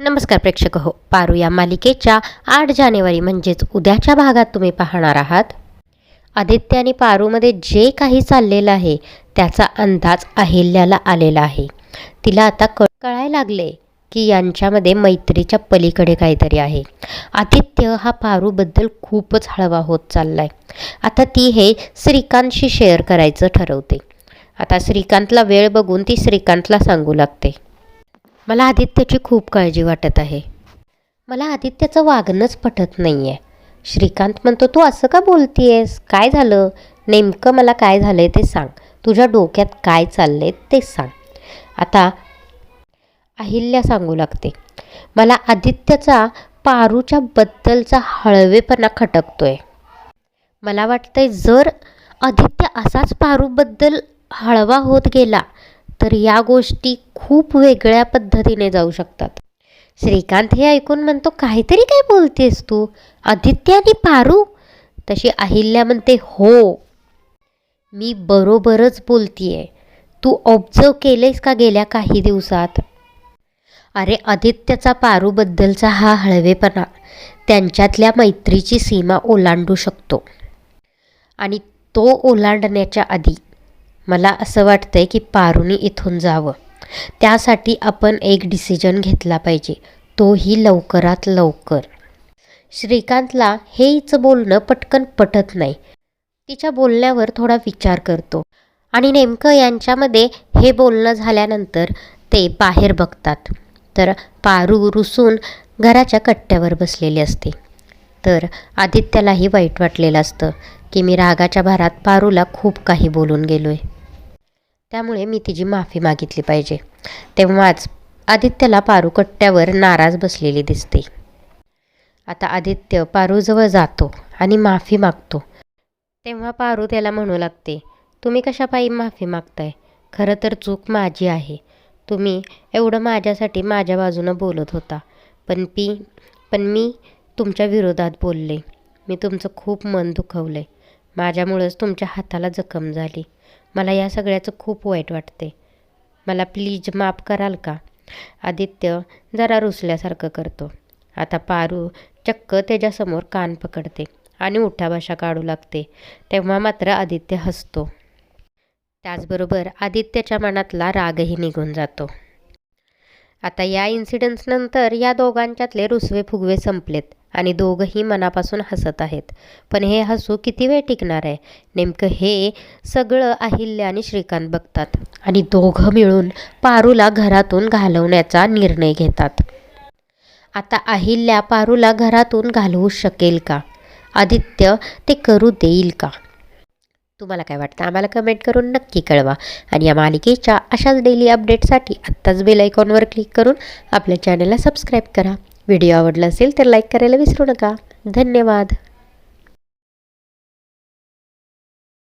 नमस्कार प्रेक्षक हो पारू या मालिकेच्या आठ जानेवारी म्हणजेच उद्याच्या भागात तुम्ही पाहणार आहात. आदित्य आणि पारूमध्ये जे काही चाललेलं आहे त्याचा अंदाज अहिल्याला आलेला आहे. तिला आता कळ कळायला लागले की यांच्यामध्ये मैत्रीच्या पलीकडे काहीतरी आहे. आदित्य हा पारूबद्दल खूपच हळवा होत चाललाय. आता ती हे श्रीकांतशी शेअर करायचं ठरवते. आता श्रीकांतला वेळ बघून ती श्रीकांतला सांगू लागते. मला आदित्याची खूप काळजी वाटत आहे. मला आदित्याचं वागणंच पटत नाही आहे श्रीकांत म्हणतो तू असं का बोलतीयस? काय झालं? नेमकं मला काय झालं आहे ते सांग. तुझ्या डोक्यात काय चाललं आहे ते सांग. आता अहिल्या सांगू लागते. मला आदित्यचा पारूच्या बद्दलचा हळवेपणा खटकतोय. मला वाटतंय जर आदित्य असाच पारूबद्दल हळवा होत गेला तर या गोष्टी खूप वेगळ्या पद्धतीने जाऊ शकतात. श्रीकांत हे ऐकून म्हणतो काहीतरी काय बोलतेस तू? आदित्य आणि पारू? तशी अहिल्या म्हणते हो. मी बरोबरच बोलतीये. तू ऑब्झर्व केलेस का गेल्या काही दिवसात? अरे आदित्यचा पारूबद्दलचा हा हळवेपणा त्यांच्यातल्या मैत्रीची सीमा ओलांडू शकतो. आणि तो ओलांडण्याच्या आधी मला असं वाटतंय की पारुनी इथून जावं. त्यासाठी आपण एक डिसिजन घेतला पाहिजे. तोही लवकरात लवकर. श्रीकांतला हे हिचं बोलणं पटकन पटत नाही. तिच्या बोलण्यावर थोडा विचार करतो. आणि नेमकं यांच्यामध्ये हे बोलणं झाल्यानंतर ते बाहेर बघतात. तर पारू रुसून घराच्या कट्ट्यावर बसलेली असते. तर आदित्यालाही वाईट वाटलेलं असतं की मी रागाच्या भारात पारूला खूप काही बोलून गेलो आहे त्यामुळे मी तिची माफी मागितली पाहिजे. तेव्हाच आदित्यला पारू कट्ट्यावर नाराज बसलेली दिसते. आता आदित्य पारूजवळ जातो आणि माफी मागतो. तेव्हा पारू त्याला म्हणू लागते तुम्ही कशापायी माफी मागताय? खरं तर चूक माझी आहे. तुम्ही एवढं माझ्यासाठी माझ्या बाजूनं बोलत होता. पण पी पण मी तुमच्या विरोधात बोलले. मी तुमचं खूप मन दुखवलं आहे माझ्यामुळंच तुमच्या हाताला जखम झाली. मला या सगळ्याचं खूप वाईट वाटते मला प्लीज माफ कराल का? आदित्य जरा रुसल्यासारखं करतो. आता पारू चक्क त्याच्यासमोर कान पकडते आणि उठाभाषा काढू लागते. तेव्हा मात्र आदित्य हसतो. त्याचबरोबर आदित्यच्या मनातला रागही निघून जातो. आता या इन्सिडन्सनंतर या दोघांच्यातले रुसवे फुगवे संपलेत. आणि दोघंही मनापासून हसत आहेत. पण हे हसू किती वेळ टिकणार आहे? नेमकं हे सगळं अहिल्या आणि श्रीकांत बघतात आणि दोघं मिळून पारूला घरातून घालवण्याचा निर्णय घेतात. आता अहिल्या पारूला घरातून घालवू शकेल का? आदित्य ते करू देईल का? तुम्हाला काय वाटतं? आम्हाला कमेंट करून नक्की कळवा. आणि या मालिकेच्या अशाच डेली अपडेटसाठी आत्ताच बेल आयकॉनवर क्लिक करून आपल्या चॅनलला सबस्क्राईब करा. व्हिडिओ आवडला असेल तर लाईक करायला विसरू नका. धन्यवाद.